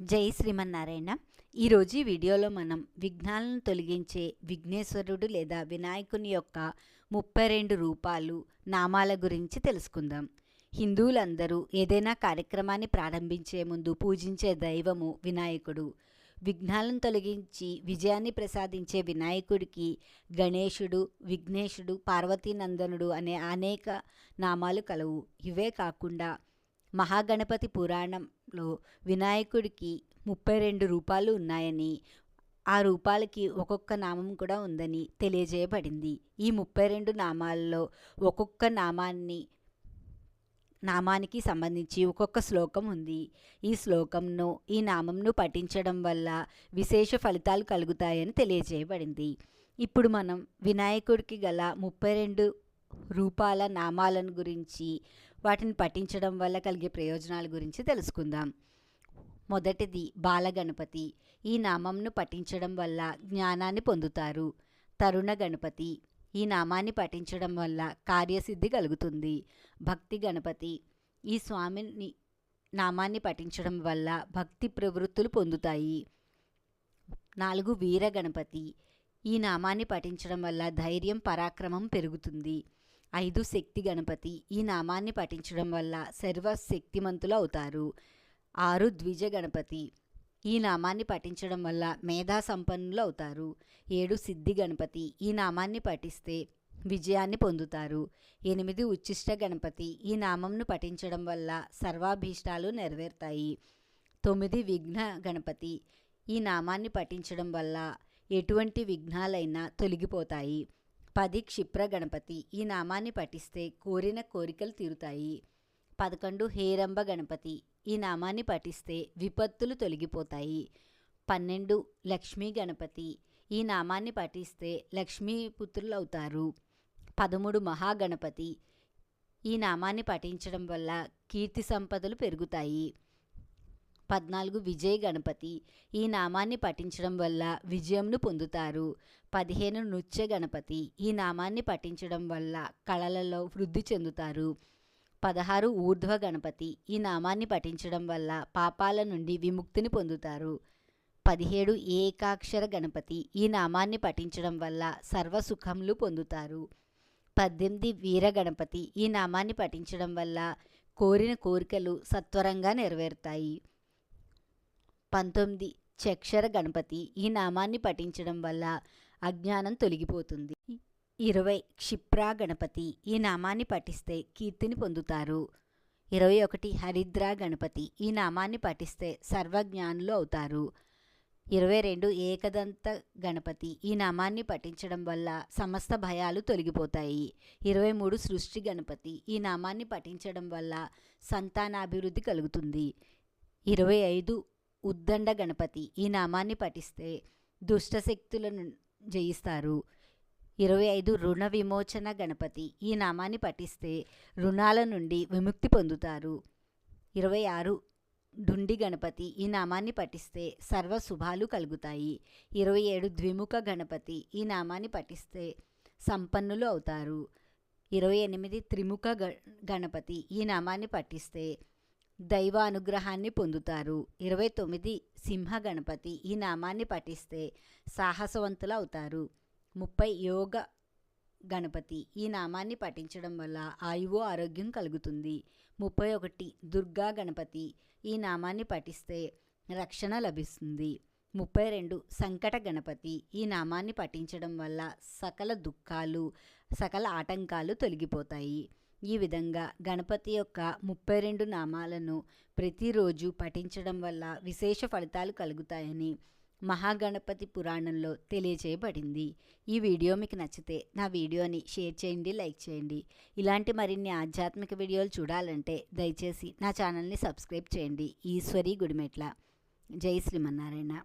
జై శ్రీమన్నారాయణ. ఈరోజు ఈ వీడియోలో మనం విఘ్నాలను తొలగించే విఘ్నేశ్వరుడు లేదా వినాయకుని యొక్క ముప్పై రెండు రూపాలు నామాల గురించి తెలుసుకుందాం. హిందువులందరూ ఏదైనా కార్యక్రమాన్ని ప్రారంభించే ముందు పూజించే దైవము వినాయకుడు. విఘ్నాలను తొలగించి విజయాన్ని ప్రసాదించే వినాయకుడికి గణేశుడు విఘ్నేశుడు పార్వతీనందనుడు అనే అనేక నామాలు కలవు. ఇవే కాకుండా మహాగణపతి పురాణం లో వినాయకుడికి ముప్పై రెండు రూపాలు ఉన్నాయని ఆ రూపాలకి ఒక్కొక్క నామం కూడా ఉందని తెలియజేయబడింది. ఈ ముప్పై రెండు నామాల్లో ఒక్కొక్క నామాన్ని నామానికి సంబంధించి ఒక్కొక్క శ్లోకం ఉంది. ఈ శ్లోకంను ఈ నామంను పఠించడం వల్ల విశేష ఫలితాలు కలుగుతాయని తెలియజేయబడింది. ఇప్పుడు మనం వినాయకుడికి గల ముప్పై రెండు రూపాల నామాలను గురించి వాటిని పఠించడం వల్ల కలిగే ప్రయోజనాల గురించి తెలుసుకుందాం. మొదటిది బాలగణపతి. ఈ నామంను పఠించడం వల్ల జ్ఞానాన్ని పొందుతారు. తరుణ గణపతి. ఈ నామాన్ని పఠించడం వల్ల కార్యసిద్ధి కలుగుతుంది. భక్తి గణపతి. ఈ స్వామిని నామాన్ని పఠించడం వల్ల భక్తి ప్రవృత్తులు పొందుతాయి. నాలుగు వీర గణపతి. ఈ నామాన్ని పఠించడం వల్ల ధైర్యం పరాక్రమం పెరుగుతుంది. ఐదు శక్తి గణపతి ఈ నామాన్ని పఠించడం వల్ల సర్వశక్తిమంతులు అవుతారు. ఆరు ద్విజ గణపతి ఈ నామాన్ని పఠించడం వల్ల మేధా సంపన్నులు అవుతారు. ఏడు సిద్ధి గణపతి ఈ నామాన్ని పఠిస్తే విజయాన్ని పొందుతారు. ఎనిమిది ఉచ్చిష్ట గణపతి ఈ నామంను పఠించడం వల్ల సర్వాభీష్టాలు నెరవేరుతాయి. తొమ్మిది విఘ్న గణపతి ఈ నామాన్ని పఠించడం వల్ల ఎటువంటి విఘ్నాలైనా తొలగిపోతాయి. పది క్షిప్ర గణపతి ఈ నామాన్ని పఠిస్తే కోరిన కోరికలు తీరుతాయి. పదకొండు హేరంబ గణపతి ఈ నామాన్ని పఠిస్తే విపత్తులు తొలగిపోతాయి. పన్నెండు లక్ష్మీ గణపతి ఈ నామాన్ని పఠిస్తే లక్ష్మీపుత్రులు అవుతారు పదమూడు మహాగణపతి ఈ నామాన్ని పఠించడం వల్ల కీర్తి సంపదలు పెరుగుతాయి. పద్నాలుగు విజయ గణపతి ఈ నామాన్ని పఠించడం వల్ల విజయంను పొందుతారు. పదిహేను నృత్య గణపతి ఈ నామాన్ని పఠించడం వల్ల కళలలో వృద్ధి చెందుతారు. పదహారు ఊర్ధ్వ గణపతి ఈ నామాన్ని పఠించడం వల్ల పాపాల నుండి విముక్తిని పొందుతారు. పదిహేడు ఏకాక్షర గణపతి ఈ నామాన్ని పఠించడం వల్ల సర్వసుఖములు పొందుతారు. పద్దెనిమిది వీర గణపతి ఈ నామాన్ని పఠించడం వల్ల కోరిన కోరికలు సత్వరంగా నెరవేరుతాయి. పంతొమ్మిది చక్షర గణపతి ఈ నామాన్ని పఠించడం వల్ల అజ్ఞానం తొలగిపోతుంది. ఇరవై క్షిప్రా గణపతి ఈ నామాన్ని పఠిస్తే కీర్తిని పొందుతారు. ఇరవై ఒకటి హరిద్రా గణపతి ఈ నామాన్ని పఠిస్తే సర్వజ్ఞానులు అవుతారు. ఇరవై రెండు ఏకదంత గణపతి ఈ నామాన్ని పఠించడం వల్ల సమస్త భయాలు తొలగిపోతాయి. ఇరవై మూడు సృష్టి గణపతి ఈ నామాన్ని పఠించడం వల్ల సంతానాభివృద్ధి కలుగుతుంది. ఇరవై ఐదు ఉద్దండ గణపతి ఈ నామాన్ని పఠిస్తే దుష్టశక్తులను జయిస్తారు. ఇరవై ఐదు రుణ విమోచన గణపతి ఈ నామాన్ని పఠిస్తే రుణాల నుండి విముక్తి పొందుతారు. ఇరవై ఆరు డుండి గణపతి ఈ నామాన్ని పఠిస్తే సర్వ శుభాలు కలుగుతాయి. ఇరవై ఏడు ద్విముఖ గణపతి ఈ నామాన్ని పఠిస్తే సంపన్నులు అవుతారు. ఇరవై ఎనిమిది త్రిముఖ గణపతి ఈ నామాన్ని పఠిస్తే దైవ అనుగ్రహాన్ని పొందుతారు. ఇరవై తొమ్మిది సింహ గణపతి ఈ నామాన్ని పఠిస్తే సాహసవంతులు అవుతారు. ముప్పై యోగ గణపతి ఈ నామాన్ని పఠించడం వల్ల ఆయువు ఆరోగ్యం కలుగుతుంది. ముప్పై ఒకటి దుర్గా గణపతి ఈ నామాన్ని పఠిస్తే రక్షణ లభిస్తుంది. ముప్పై రెండు సంకట గణపతి ఈ నామాన్ని పఠించడం వల్ల సకల దుఃఖాలు సకల ఆటంకాలు తొలగిపోతాయి. ఈ విధంగా గణపతి యొక్క ముప్పై రెండు నామాలను ప్రతిరోజు పఠించడం వల్ల విశేష ఫలితాలు కలుగుతాయని మహాగణపతి పురాణంలో తెలియచేయబడింది. ఈ వీడియో మీకు నచ్చితే నా వీడియోని షేర్ చేయండి లైక్ చేయండి. ఇలాంటి మరిన్ని ఆధ్యాత్మిక వీడియోలు చూడాలంటే దయచేసి నా ఛానల్ని సబ్స్క్రైబ్ చేయండి. ఈశ్వరి గుడిమెట్ల. జై శ్రీమన్నారాయణ.